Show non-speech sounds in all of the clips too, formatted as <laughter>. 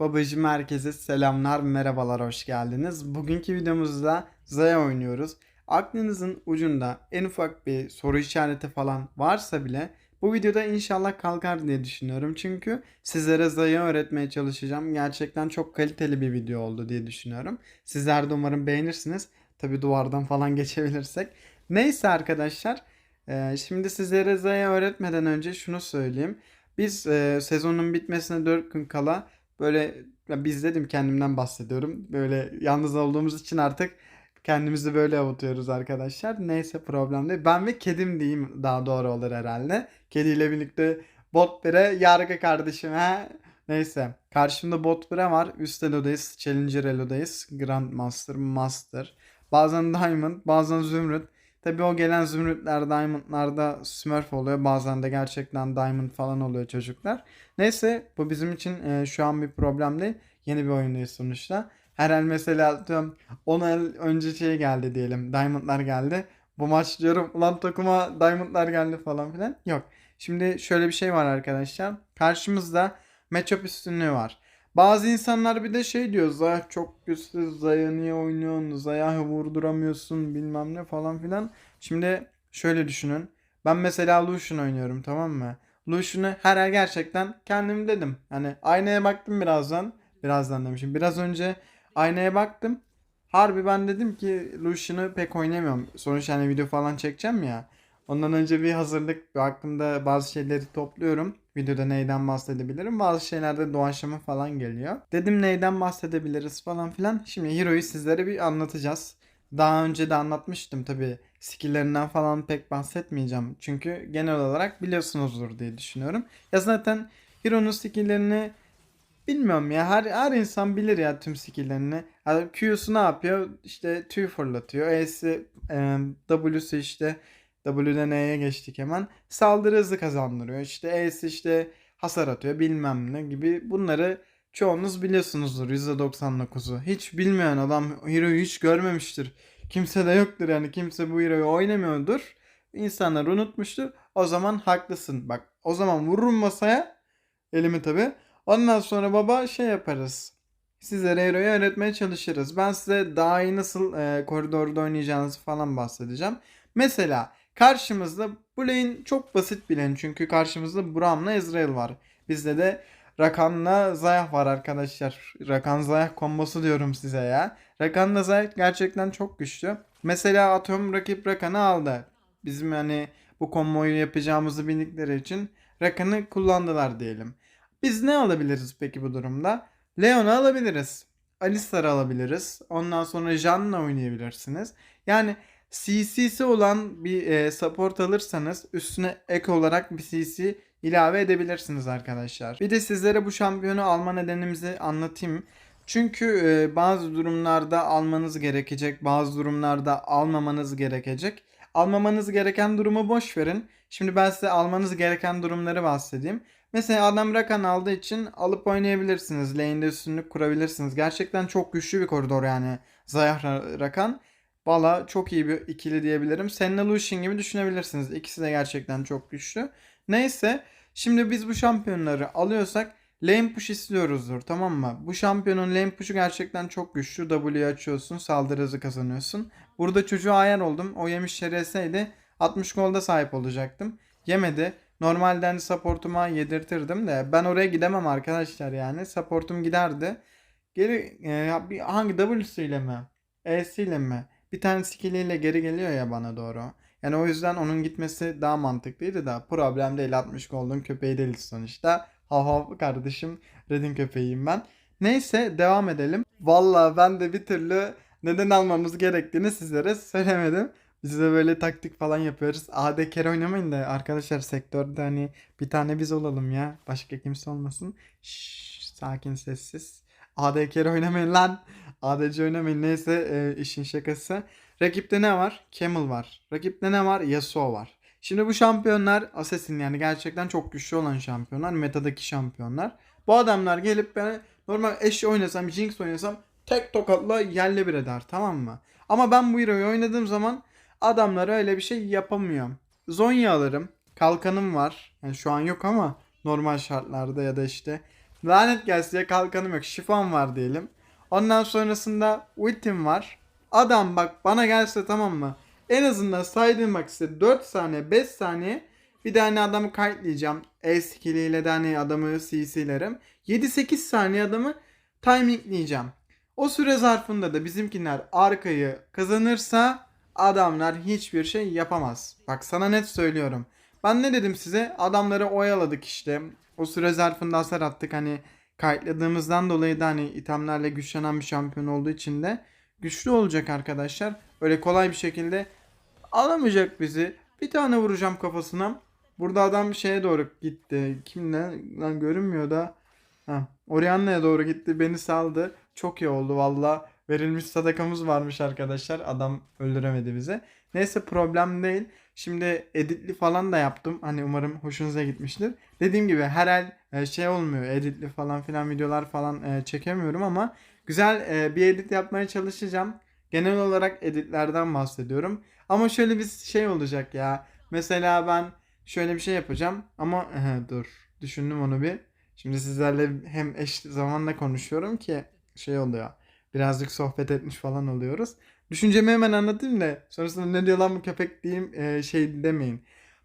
Babacım herkese selamlar, merhabalar, hoş geldiniz. Bugünkü videomuzda Zaya oynuyoruz. Aklınızın ucunda en ufak bir soru işareti falan varsa bile bu videoda inşallah kalkar diye düşünüyorum. Çünkü sizlere Zaya öğretmeye çalışacağım. Gerçekten çok kaliteli bir video oldu diye düşünüyorum. Sizler de umarım beğenirsiniz. Tabi duvardan falan <laughs> geçebilirsek. Neyse arkadaşlar. e, Şimdi sizlere Zaya öğretmeden önce şunu söyleyeyim. Biz e, sezonun bitmesine 4 gün kala böyle biz dedim kendimden bahsediyorum. Böyle yalnız olduğumuz için artık kendimizi böyle avutuyoruz arkadaşlar. Neyse problem değil. Ben ve kedim diyeyim daha doğru olur herhalde. Kediyle birlikte bot bire yargı kardeşim ha. Neyse. Karşımda bot bire var. Üst elodayız. Challenger elodayız. Grandmaster, Master. Bazen Diamond, bazen Zümrüt. Tabii o gelen Zümrütler, Diamond'larda Smurf oluyor. Bazen de gerçekten Diamond falan oluyor çocuklar. Neyse bu bizim için e, şu an bir problem değil. Yeni bir oyundayız sonuçta. Her el mesela atıyorum 10 el önce şey geldi diyelim. Diamond'lar geldi. Bu maç diyorum ulan takıma Diamond'lar geldi falan filan. Yok. Şimdi şöyle bir şey var arkadaşlar. Karşımızda matchup üstünlüğü var. Bazı insanlar bir de şey diyor. Zaya çok güçsüz. Zaya niye oynuyorsun? Zaya vurduramıyorsun bilmem ne falan filan. Şimdi şöyle düşünün. Ben mesela Lucian oynuyorum tamam mı? Lucian'ı her el gerçekten kendim dedim. Hani aynaya baktım birazdan. Birazdan demişim. Biraz önce aynaya baktım. Harbi ben dedim ki Lucian'ı pek oynamıyorum. Sonuçta hani video falan çekeceğim ya. Ondan önce bir hazırlık, bir aklımda bazı şeyleri topluyorum. Videoda neyden bahsedebilirim? Bazı şeylerde doğaçlama falan geliyor. Dedim neyden bahsedebiliriz falan filan. Şimdi Hero'yu sizlere bir anlatacağız. Daha önce de anlatmıştım tabii. Skill'lerinden falan pek bahsetmeyeceğim. Çünkü genel olarak biliyorsunuzdur diye düşünüyorum. Ya zaten Hero'nun skill'lerini bilmiyorum ya. Her, her insan bilir ya tüm skill'lerini. Yani Q'su ne yapıyor? İşte tüy fırlatıyor. E'si, e, W'su işte W'den E'ye geçtik hemen. Saldırı hızı kazandırıyor. İşte E'si işte hasar atıyor bilmem ne gibi. Bunları çoğunuz biliyorsunuzdur %99'u. Hiç bilmeyen adam Hero'yu hiç görmemiştir. Kimse de yoktur yani kimse bu Hero'yu oynamıyordur. İnsanlar unutmuştur. O zaman haklısın. Bak o zaman vururum masaya. Elimi tabi. Ondan sonra baba şey yaparız. Sizlere Hero'yu öğretmeye çalışırız. Ben size daha iyi nasıl e, koridorda oynayacağınızı falan bahsedeceğim. Mesela karşımızda bu lane çok basit bir lane. Çünkü karşımızda Braum'la Ezreal var. Bizde de Rakan'la Zayah var arkadaşlar. Rakan Zayah kombosu diyorum size ya. Rakan'la Zayah gerçekten çok güçlü. Mesela atıyorum rakip Rakan'ı aldı. Bizim hani bu komboyu yapacağımızı bildikleri için Rakan'ı kullandılar diyelim. Biz ne alabiliriz peki bu durumda? Leon'u alabiliriz. Alistar'ı alabiliriz. Ondan sonra Jan'la oynayabilirsiniz. Yani CC'si olan bir e, support alırsanız üstüne ek olarak bir CC ilave edebilirsiniz arkadaşlar. Bir de sizlere bu şampiyonu alma nedenimizi anlatayım. Çünkü e, bazı durumlarda almanız gerekecek, bazı durumlarda almamanız gerekecek. Almamanız gereken durumu boş verin. Şimdi ben size almanız gereken durumları bahsedeyim. Mesela adam Rakan aldığı için alıp oynayabilirsiniz. Lane'de üstünlük kurabilirsiniz. Gerçekten çok güçlü bir koridor yani Zayah Ra- Rakan. Valla çok iyi bir ikili diyebilirim. Senna Lucian gibi düşünebilirsiniz. İkisi de gerçekten çok güçlü. Neyse şimdi biz bu şampiyonları alıyorsak lane push istiyoruzdur tamam mı? Bu şampiyonun lane push'u gerçekten çok güçlü. W'yu açıyorsun saldırı hızı kazanıyorsun. Burada çocuğa ayar oldum. O yemişleri yeseydi 60 golda sahip olacaktım. Yemedi. Normalde hani supportuma yedirtirdim de ben oraya gidemem arkadaşlar yani. Supportum giderdi. Geri e, bir hangi W'siyle mi? E'siyle mi? Bir tane skilliyle geri geliyor ya bana doğru. Yani o yüzden onun gitmesi daha mantıklıydı da problem değil 60 golden köpeği değiliz sonuçta. Hav hav kardeşim Red'in köpeğiyim ben. Neyse devam edelim. Valla ben de bir türlü neden almamız gerektiğini sizlere söylemedim. Biz de böyle taktik falan yapıyoruz. AD carry oynamayın da arkadaşlar sektörde hani bir tane biz olalım ya. Başka kimse olmasın. Şşş, sakin sessiz. AD carry oynamayın lan. ADC oynamayın neyse e, işin şakası. Rakipte ne var? Camel var. Rakipte ne var? Yasuo var. Şimdi bu şampiyonlar Assassin yani gerçekten çok güçlü olan şampiyonlar. Metadaki şampiyonlar. Bu adamlar gelip beni normal eş oynasam, Jinx oynasam tek tokatla yerle bir eder tamam mı? Ama ben bu hero'yu oynadığım zaman adamlara öyle bir şey yapamıyorum. Zonya alırım. Kalkanım var. Yani şu an yok ama normal şartlarda ya da işte lanet gelsin diye kalkanım yok. Şifam var diyelim. Ondan sonrasında ultim var. Adam bak bana gelse tamam mı? En azından saydığım bak size 4 saniye 5 saniye bir de hani adamı kayıtlayacağım. E skilliyle de hani adamı CC'lerim. 7-8 saniye adamı timingleyeceğim. O süre zarfında da bizimkiler arkayı kazanırsa adamlar hiçbir şey yapamaz. Bak sana net söylüyorum. Ben ne dedim size? Adamları oyaladık işte. O süre zarfında hasar attık. Hani kayıtladığımızdan dolayı da hani itemlerle güçlenen bir şampiyon olduğu için de güçlü olacak arkadaşlar. Öyle kolay bir şekilde alamayacak bizi. Bir tane vuracağım kafasına. Burada adam şeye doğru gitti. Kimle? Lan görünmüyor da. Ha, Orianna'ya doğru gitti. Beni saldı. Çok iyi oldu valla. Verilmiş sadakamız varmış arkadaşlar. Adam öldüremedi bize. Neyse problem değil. Şimdi editli falan da yaptım. Hani umarım hoşunuza gitmiştir. Dediğim gibi her el e, şey olmuyor. Editli falan filan videolar falan e, çekemiyorum ama güzel e, bir edit yapmaya çalışacağım. Genel olarak editlerden bahsediyorum. Ama şöyle bir şey olacak ya. Mesela ben şöyle bir şey yapacağım ama <laughs> ehe, dur düşündüm onu bir. Şimdi sizlerle hem eş zamanla konuşuyorum ki şey oluyor. Birazcık sohbet etmiş falan oluyoruz. Düşüncemi hemen anlatayım da sonrasında ne diyor lan bu köpek diyeyim e, şey demeyin.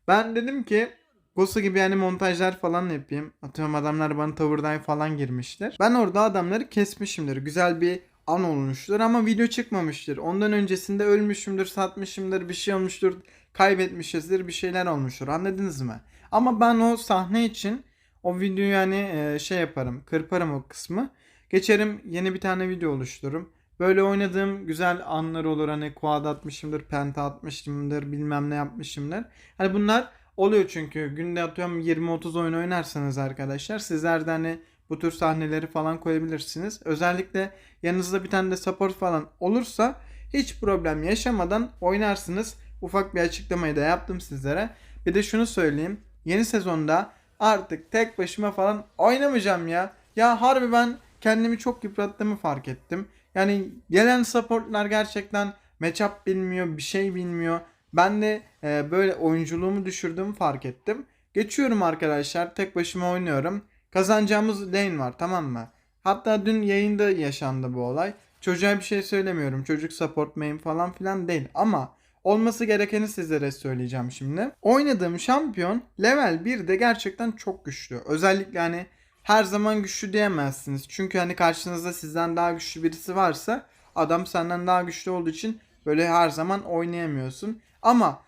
Ben dedim ki Gosu gibi yani montajlar falan yapayım. Atıyorum adamlar bana tavır dive falan girmiştir. Ben orada adamları kesmişimdir. Güzel bir an olmuştur ama video çıkmamıştır. Ondan öncesinde ölmüşümdür, satmışımdır, bir şey olmuştur, kaybetmişizdir, bir şeyler olmuştur. Anladınız mı? Ama ben o sahne için o videoyu yani e, şey yaparım, kırparım o kısmı. Geçerim yeni bir tane video oluştururum. Böyle oynadığım güzel anlar olur. Hani quad atmışımdır, penta atmışımdır, bilmem ne yapmışımdır. Hani bunlar oluyor çünkü. Günde atıyorum 20-30 oyun oynarsanız arkadaşlar sizler de hani bu tür sahneleri falan koyabilirsiniz. Özellikle yanınızda bir tane de support falan olursa hiç problem yaşamadan oynarsınız. Ufak bir açıklamayı da yaptım sizlere. Bir de şunu söyleyeyim. Yeni sezonda artık tek başıma falan oynamayacağım ya. Ya harbi ben kendimi çok yıprattığımı fark ettim. Yani gelen supportlar gerçekten matchup bilmiyor, bir şey bilmiyor. Ben de e, böyle oyunculuğumu düşürdüğümü fark ettim. Geçiyorum arkadaşlar. Tek başıma oynuyorum. Kazanacağımız lane var tamam mı? Hatta dün yayında yaşandı bu olay. Çocuğa bir şey söylemiyorum. Çocuk support main falan filan değil. Ama olması gerekeni sizlere söyleyeceğim şimdi. Oynadığım şampiyon level 1'de gerçekten çok güçlü. Özellikle hani her zaman güçlü diyemezsiniz. Çünkü hani karşınızda sizden daha güçlü birisi varsa adam senden daha güçlü olduğu için böyle her zaman oynayamıyorsun. Ama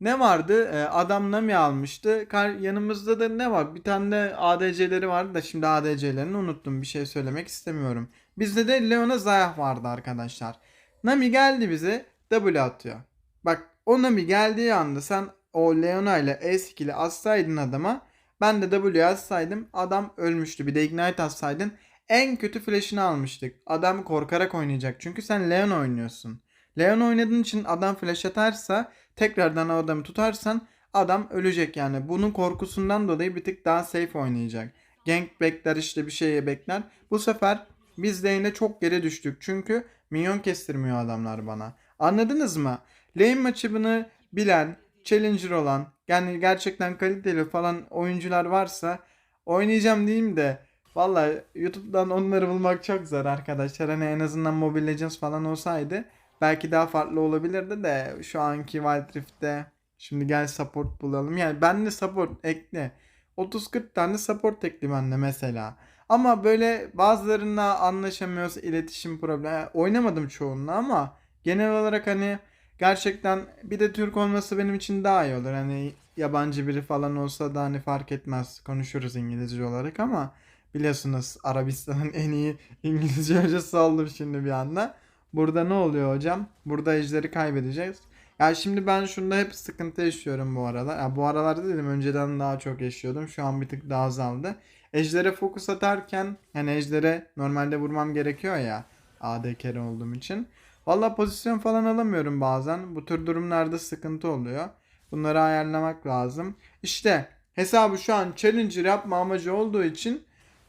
ne vardı? Ee, adam Nami almıştı. Yanımızda da ne var? Bir tane de ADC'leri vardı da şimdi ADC'lerini unuttum. Bir şey söylemek istemiyorum. Bizde de Leona Zayah vardı arkadaşlar. Nami geldi bize W atıyor. Bak o Nami geldiği anda sen o Leona ile E skill'i atsaydın adama ben de W atsaydım adam ölmüştü. Bir de Ignite atsaydın en kötü flash'ını almıştık. Adam korkarak oynayacak. Çünkü sen Leon oynuyorsun. Leon oynadığın için adam flash atarsa tekrardan o adamı tutarsan adam ölecek yani. Bunun korkusundan dolayı bir tık daha safe oynayacak. Gank bekler işte bir şeye bekler. Bu sefer biz lane'de çok geri düştük. Çünkü minyon kestirmiyor adamlar bana. Anladınız mı? Lane maçını bilen, challenger olan, yani gerçekten kaliteli falan oyuncular varsa oynayacağım diyeyim de Valla YouTube'dan onları bulmak çok zor arkadaşlar. Hani en azından Mobile Legends falan olsaydı belki daha farklı olabilirdi de şu anki Wild Rift'te şimdi gel support bulalım. Yani ben de support ekle. 30-40 tane support ekli bende mesela. Ama böyle bazılarına anlaşamıyoruz iletişim problemi. Oynamadım çoğunla ama genel olarak hani gerçekten bir de Türk olması benim için daha iyi olur. Hani yabancı biri falan olsa da hani fark etmez. Konuşuruz İngilizce olarak ama biliyorsunuz Arabistan'ın <laughs> en iyi İngilizce hocası oldum şimdi bir anda. Burada ne oluyor hocam? Burada ejderi kaybedeceğiz. Ya şimdi ben şunda hep sıkıntı yaşıyorum bu arada. Ya bu aralarda dedim önceden daha çok yaşıyordum. Şu an bir tık daha azaldı. Ejdere fokus atarken yani ejdere normalde vurmam gerekiyor ya. AD carry olduğum için. Valla pozisyon falan alamıyorum bazen. Bu tür durumlarda sıkıntı oluyor. Bunları ayarlamak lazım. İşte hesabı şu an Challenger yapma amacı olduğu için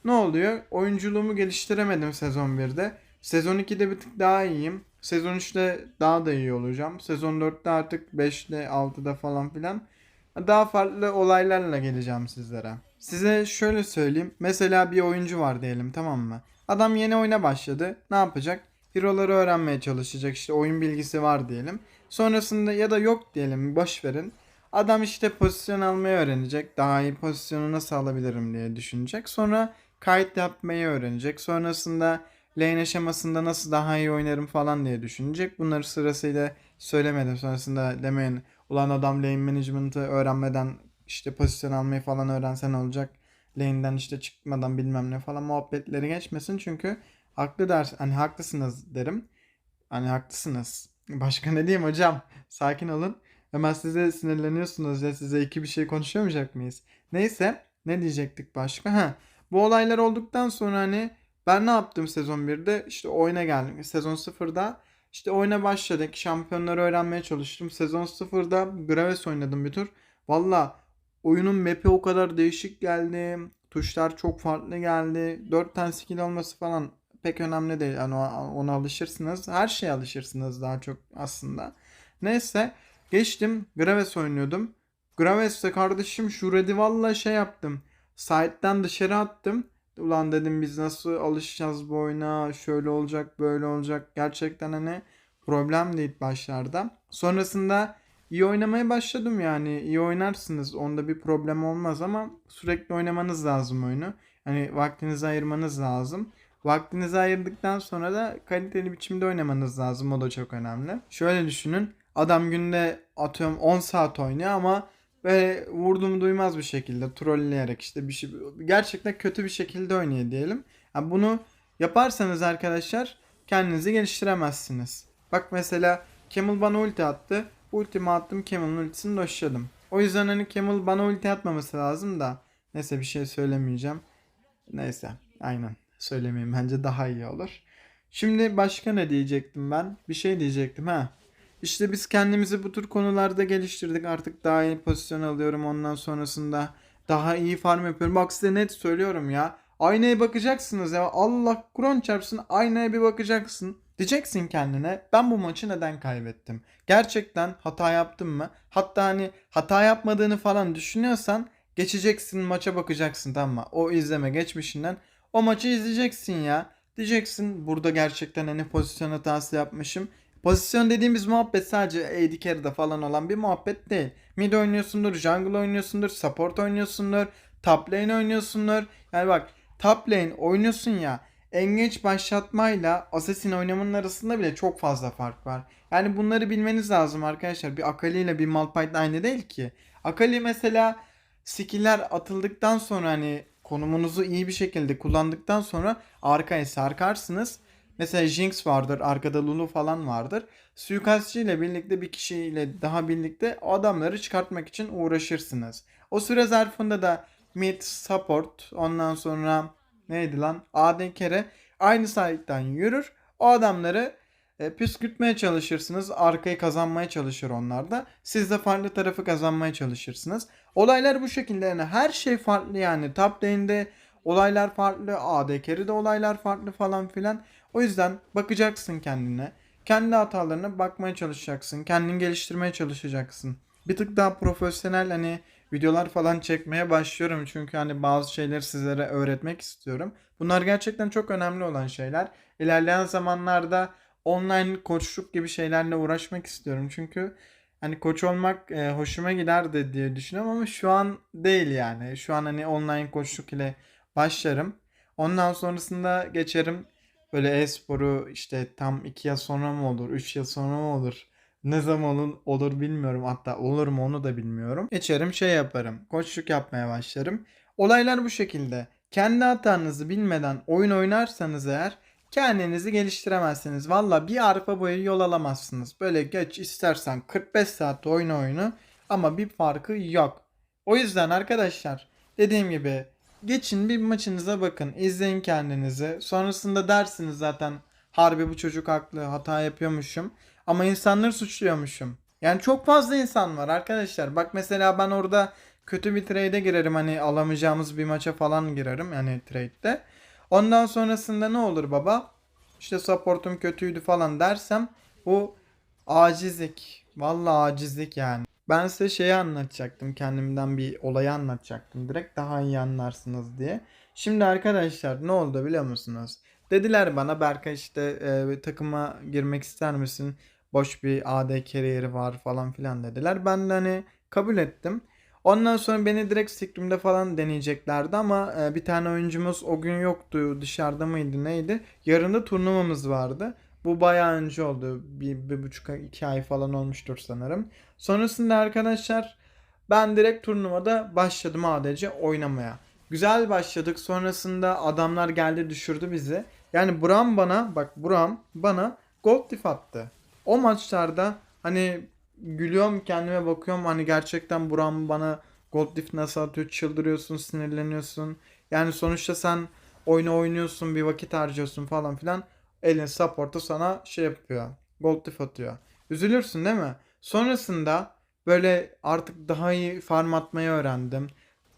ne oluyor? Oyunculuğumu geliştiremedim sezon 1'de. Sezon 2'de bir tık daha iyiyim. Sezon 3'te daha da iyi olacağım. Sezon 4'te artık 5'te 6'da falan filan daha farklı olaylarla geleceğim sizlere. Size şöyle söyleyeyim. Mesela bir oyuncu var diyelim tamam mı? Adam yeni oyuna başladı. Ne yapacak? Hero'ları öğrenmeye çalışacak. İşte oyun bilgisi var diyelim. Sonrasında ya da yok diyelim. Boş verin. Adam işte pozisyon almayı öğrenecek. Daha iyi pozisyonu nasıl alabilirim diye düşünecek. Sonra kayıt yapmayı öğrenecek. Sonrasında lane aşamasında nasıl daha iyi oynarım falan diye düşünecek. Bunları sırasıyla söylemedim. Sonrasında demeyin ulan adam lane management'ı öğrenmeden işte pozisyon almayı falan öğrensen olacak. Lane'den işte çıkmadan bilmem ne falan muhabbetleri geçmesin. Çünkü haklı ders hani haklısınız derim. Hani haklısınız. Başka ne diyeyim hocam? Sakin olun. Hemen size sinirleniyorsunuz ya size iki bir şey konuşamayacak mıyız? Neyse ne diyecektik başka? Ha, bu olaylar olduktan sonra hani ben ne yaptım sezon 1'de? İşte oyuna geldim. Sezon 0'da işte oyuna başladık. Şampiyonları öğrenmeye çalıştım. Sezon 0'da Graves oynadım bir tur. Valla oyunun map'i o kadar değişik geldi. Tuşlar çok farklı geldi. 4 tane skill olması falan pek önemli değil. Yani ona alışırsınız. Her şeye alışırsınız daha çok aslında. Neyse geçtim. Graves oynuyordum. Graves'te kardeşim şu red'i valla şey yaptım. Site'den dışarı attım. Ulan dedim biz nasıl alışacağız bu oyuna? Şöyle olacak, böyle olacak. Gerçekten hani problem değil başlarda. Sonrasında iyi oynamaya başladım yani. iyi oynarsınız. Onda bir problem olmaz ama sürekli oynamanız lazım oyunu. Hani vaktinizi ayırmanız lazım. Vaktinizi ayırdıktan sonra da kaliteli biçimde oynamanız lazım. O da çok önemli. Şöyle düşünün. Adam günde atıyorum 10 saat oynuyor ama böyle vurdum duymaz bir şekilde trolleyerek işte bir şey gerçekten kötü bir şekilde oynuyor diyelim. Yani bunu yaparsanız arkadaşlar kendinizi geliştiremezsiniz. Bak mesela Camel bana ulti attı. Ultimi attım Camel'ın ultisini doşladım. O yüzden hani Camel bana ulti atmaması lazım da. Neyse bir şey söylemeyeceğim. Neyse aynen söylemeyeyim bence daha iyi olur. Şimdi başka ne diyecektim ben? Bir şey diyecektim ha. İşte biz kendimizi bu tür konularda geliştirdik. Artık daha iyi pozisyon alıyorum. Ondan sonrasında daha iyi farm yapıyorum. Bak size net söylüyorum ya. Aynaya bakacaksınız ya. Allah Kur'an çarpsın aynaya bir bakacaksın. Diyeceksin kendine ben bu maçı neden kaybettim? Gerçekten hata yaptım mı? Hatta hani hata yapmadığını falan düşünüyorsan geçeceksin maça bakacaksın tamam mı? O izleme geçmişinden o maçı izleyeceksin ya. Diyeceksin burada gerçekten hani pozisyon hatası yapmışım. Pozisyon dediğimiz muhabbet sadece AD carry'de falan olan bir muhabbet değil. Mid oynuyorsundur, jungle oynuyorsundur, support oynuyorsundur, top lane oynuyorsundur. Yani bak top lane oynuyorsun ya engage başlatmayla assassin oynamanın arasında bile çok fazla fark var. Yani bunları bilmeniz lazım arkadaşlar. Bir Akali ile bir Malphite aynı değil ki. Akali mesela skill'ler atıldıktan sonra hani konumunuzu iyi bir şekilde kullandıktan sonra arkaya sarkarsınız. Mesela Jinx vardır, arkada Lulu falan vardır. Suikastçı ile birlikte bir kişiyle daha birlikte o adamları çıkartmak için uğraşırsınız. O süre zarfında da mid, support, ondan sonra neydi lan? AD kere aynı side'den yürür. O adamları e, püskürtmeye çalışırsınız. Arkayı kazanmaya çalışır onlar da. Siz de farklı tarafı kazanmaya çalışırsınız. Olaylar bu şekilde yani her şey farklı yani. Top lane'de olaylar farklı. AD carry'de olaylar farklı falan filan. O yüzden bakacaksın kendine. Kendi hatalarına bakmaya çalışacaksın. Kendini geliştirmeye çalışacaksın. Bir tık daha profesyonel hani videolar falan çekmeye başlıyorum. Çünkü hani bazı şeyleri sizlere öğretmek istiyorum. Bunlar gerçekten çok önemli olan şeyler. İlerleyen zamanlarda online koçluk gibi şeylerle uğraşmak istiyorum. Çünkü hani koç olmak e, hoşuma giderdi diye düşünüyorum ama şu an değil yani. Şu an hani online koçluk ile başlarım. Ondan sonrasında geçerim böyle e-sporu işte tam 2 yıl sonra mı olur, 3 yıl sonra mı olur? Ne zaman olur, olur bilmiyorum. Hatta olur mu onu da bilmiyorum. Geçerim şey yaparım. Koçluk yapmaya başlarım. Olaylar bu şekilde. Kendi hatanızı bilmeden oyun oynarsanız eğer kendinizi geliştiremezsiniz. Valla bir arpa boyu yol alamazsınız. Böyle geç istersen 45 saat oyna oyunu ama bir farkı yok. O yüzden arkadaşlar dediğim gibi geçin bir maçınıza bakın. izleyin kendinizi. Sonrasında dersiniz zaten harbi bu çocuk haklı hata yapıyormuşum. Ama insanları suçluyormuşum. Yani çok fazla insan var arkadaşlar. Bak mesela ben orada kötü bir trade'e girerim. Hani alamayacağımız bir maça falan girerim yani trade'de. Ondan sonrasında ne olur baba? İşte supportum kötüydü falan dersem bu acizlik. Vallahi acizlik yani. Ben size şeyi anlatacaktım. Kendimden bir olayı anlatacaktım. Direkt daha iyi anlarsınız diye. Şimdi arkadaşlar ne oldu biliyor musunuz? Dediler bana Berkay işte e, takıma girmek ister misin? Boş bir AD kariyeri var falan filan dediler. Ben de hani kabul ettim. Ondan sonra beni direkt Scrim'de falan deneyeceklerdi ama e, bir tane oyuncumuz o gün yoktu. Dışarıda mıydı neydi? Yarın da turnuvamız vardı. Bu bayağı önce oldu. Bir, bir buçuk iki ay falan olmuştur sanırım. Sonrasında arkadaşlar ben direkt turnuvada başladım ADC oynamaya. Güzel başladık. Sonrasında adamlar geldi düşürdü bizi. Yani Buram bana bak Buram bana gold diff attı. O maçlarda hani gülüyorum kendime bakıyorum hani gerçekten Buram bana gold diff nasıl atıyor çıldırıyorsun sinirleniyorsun. Yani sonuçta sen oyunu oynuyorsun bir vakit harcıyorsun falan filan. Elin support'u sana şey yapıyor. Gold diff atıyor. Üzülürsün değil mi? Sonrasında böyle artık daha iyi farm atmayı öğrendim.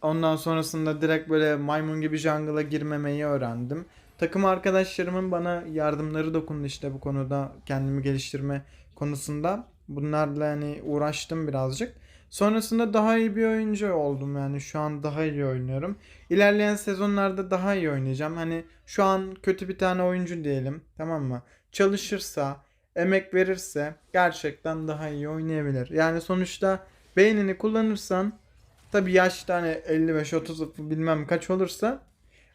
Ondan sonrasında direkt böyle maymun gibi jungle'a girmemeyi öğrendim. Takım arkadaşlarımın bana yardımları dokundu işte bu konuda kendimi geliştirme konusunda. Bunlarla yani uğraştım birazcık. Sonrasında daha iyi bir oyuncu oldum yani şu an daha iyi oynuyorum. İlerleyen sezonlarda daha iyi oynayacağım. Hani şu an kötü bir tane oyuncu diyelim tamam mı? Çalışırsa, emek verirse gerçekten daha iyi oynayabilir. Yani sonuçta beynini kullanırsan tabi yaş tane 55-30 bilmem kaç olursa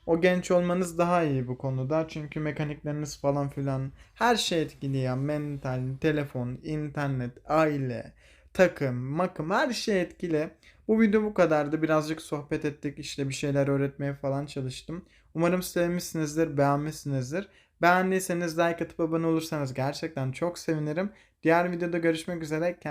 o genç olmanız daha iyi bu konuda. Çünkü mekanikleriniz falan filan her şey etkiliyor. Mental, telefon, internet, aile, takım, makım her şey etkili. Bu video bu kadardı. Birazcık sohbet ettik. işte bir şeyler öğretmeye falan çalıştım. Umarım sevmişsinizdir, beğenmişsinizdir. Beğendiyseniz like atıp abone olursanız gerçekten çok sevinirim. Diğer videoda görüşmek üzere.